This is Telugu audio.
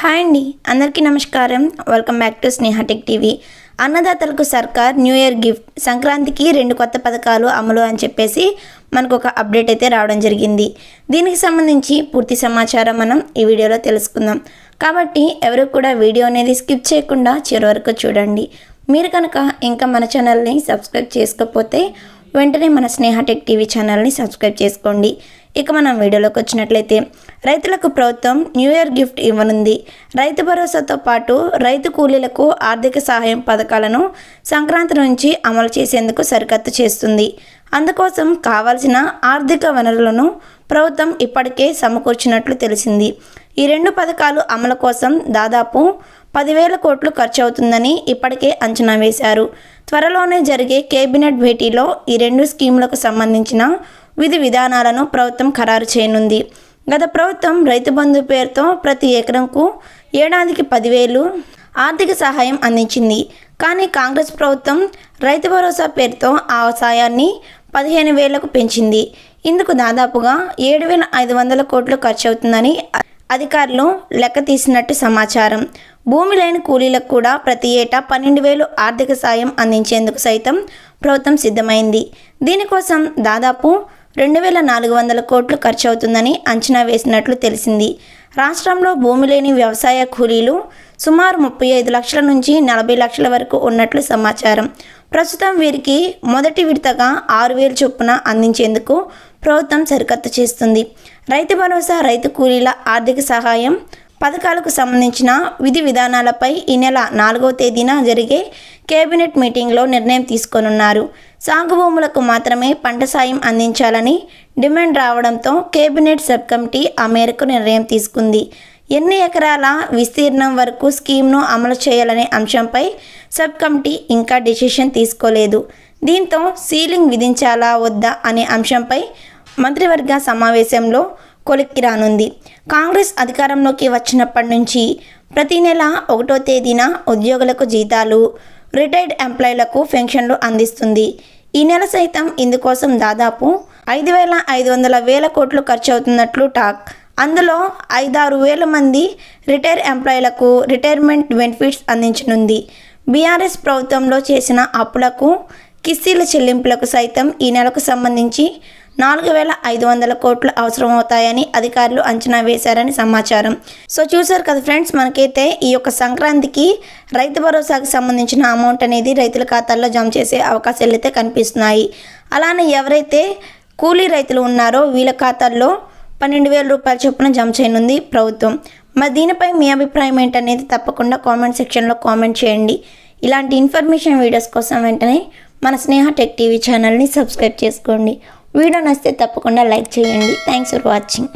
హాయ్ అండి అందరికీ నమస్కారం. Welcome back to Sneha tech TV అన్నదాతలకు సర్కార్ న్యూ ఇయర్ గిఫ్ట్ సంక్రాంతికి రెండు కొత్త పథకాలు అమలు అని చెప్పేసి మనకు ఒక అప్డేట్ అయితే రావడం జరిగింది. దీనికి సంబంధించి పూర్తి సమాచారం మనం ఈ వీడియోలో తెలుసుకుందాం. కాబట్టి ఎవరు కూడా వీడియో అనేది స్కిప్ చేయకుండా చివరి వరకు చూడండి. మీరు కనుక ఇంకా మన ఛానల్ని సబ్స్క్రైబ్ చేసుకోకపోతే వెంటనే మన స్నేహ టెక్ టీవీ ఛానల్ని సబ్స్క్రైబ్ చేసుకోండి. ఇక మనం వీడియోలోకి వచ్చినట్లయితే రైతులకు ప్రభుత్వం న్యూ ఇయర్ గిఫ్ట్ ఇవ్వనుంది. రైతు భరోసాతో పాటు రైతు కూలీలకు ఆర్థిక సహాయం పథకాలను సంక్రాంతి నుంచి అమలు చేసేందుకు సరికత్తు చేస్తుంది. అందుకోసం కావాల్సిన ఆర్థిక వనరులను ప్రభుత్వం ఇప్పటికే సమకూర్చినట్లు తెలిసింది. ఈ రెండు పథకాలు అమలు కోసం దాదాపు పదివేల కోట్లు ఖర్చు అవుతుందని ఇప్పటికే అంచనా వేశారు. త్వరలోనే జరిగే కేబినెట్ భేటీలో ఈ రెండు స్కీములకు సంబంధించిన విధి విధానాలను ప్రభుత్వం ఖరారు చేయనుంది. గత ప్రభుత్వం రైతు బంధు పేరుతో ప్రతి ఎకరంకు ఏడాదికి పదివేలు ఆర్థిక సహాయం అందించింది. కానీ కాంగ్రెస్ ప్రభుత్వం రైతు భరోసా పేరుతో ఆ సాయాన్ని పదిహేను వేలకు పెంచింది. ఇందుకు దాదాపుగా ఏడు వేల ఐదు వందల కోట్లు ఖర్చు అవుతుందని అధికారులు లెక్క తీసినట్టు సమాచారం. భూమి లేని కూలీలకు కూడా ప్రతి ఏటా పన్నెండు వేలు ఆర్థిక సాయం అందించేందుకు సైతం ప్రభుత్వం సిద్ధమైంది. దీనికోసం దాదాపు రెండు వేల నాలుగు వందల కోట్లు ఖర్చు అవుతుందని అంచనా వేసినట్లు తెలిసింది. రాష్ట్రంలో భూమి లేని వ్యవసాయ కూలీలు సుమారు ముప్పై ఐదు లక్షల నుంచి నలభై లక్షల వరకు ఉన్నట్లు సమాచారం. ప్రస్తుతం వీరికి మొదటి విడతగా ఆరు వేలు చొప్పున అందించేందుకు ప్రభుత్వం సరికత్తు చేస్తుంది. రైతు భరోసా రైతు కూలీల ఆర్థిక సహాయం పథకాలకు సంబంధించిన విధి విధానాలపై ఈ నెల నాలుగవ తేదీన జరిగే కేబినెట్ మీటింగ్లో నిర్ణయం తీసుకోనున్నారు. సాగు భూములకు మాత్రమే పంట సాయం అందించాలని డిమాండ్ రావడంతో కేబినెట్ సబ్ కమిటీ ఆ మేరకు నిర్ణయం తీసుకుంది. ఎన్ని ఎకరాల విస్తీర్ణం వరకు స్కీమ్ను అమలు చేయాలనే అంశంపై సబ్ కమిటీ ఇంకా డిసిషన్ తీసుకోలేదు. దీంతో సీలింగ్ విధించాలా వద్దా అనే అంశంపై మంత్రివర్గ సమావేశంలో కొలిక్కి రానుంది. కాంగ్రెస్ అధికారంలోకి వచ్చినప్పటి నుంచి ప్రతి నెల ఒకటో తేదీన ఉద్యోగులకు జీతాలు రిటైర్డ్ ఎంప్లాయీలకు పెన్షన్లు అందిస్తుంది. ఈ నెల సైతం ఇందుకోసం దాదాపు ఐదు వేల ఐదు వందల వేల కోట్లు ఖర్చు అవుతున్నట్లు టాక్. అందులో ఐదారు వేల మంది రిటైర్ ఎంప్లాయీలకు రిటైర్మెంట్ బెనిఫిట్స్ అందించనుంది. బీఆర్ఎస్ ప్రభుత్వంలో చేసిన అప్పులకు కిస్తీల చెల్లింపులకు సైతం ఈ నెలకు సంబంధించి నాలుగు వేల ఐదు వందల కోట్లు అవసరమవుతాయని అధికారులు అంచనా వేశారని సమాచారం. సో చూసారు కదా ఫ్రెండ్స్ మనకైతే ఈ యొక్క సంక్రాంతికి రైతు భరోసాకు సంబంధించిన అమౌంట్ అనేది రైతుల ఖాతాల్లో జమ చేసే అవకాశాలు అయితే కనిపిస్తున్నాయి. అలానే ఎవరైతే కూలీ రైతులు ఉన్నారో వీళ్ళ ఖాతాల్లో పన్నెండు వేల రూపాయల చొప్పున జమ చేయనుంది ప్రభుత్వం. మరి దీనిపై మీ అభిప్రాయం ఏంటనేది తప్పకుండా కామెంట్ సెక్షన్లో కామెంట్ చేయండి. ఇలాంటి ఇన్ఫర్మేషన్ వీడియోస్ కోసం వెంటనే మన స్నేహ టెక్ టీవీ ఛానల్ని సబ్స్క్రైబ్ చేసుకోండి. వీడియో నచ్చితే తప్పకుండా లైక్ చేయండి. Thanks for watching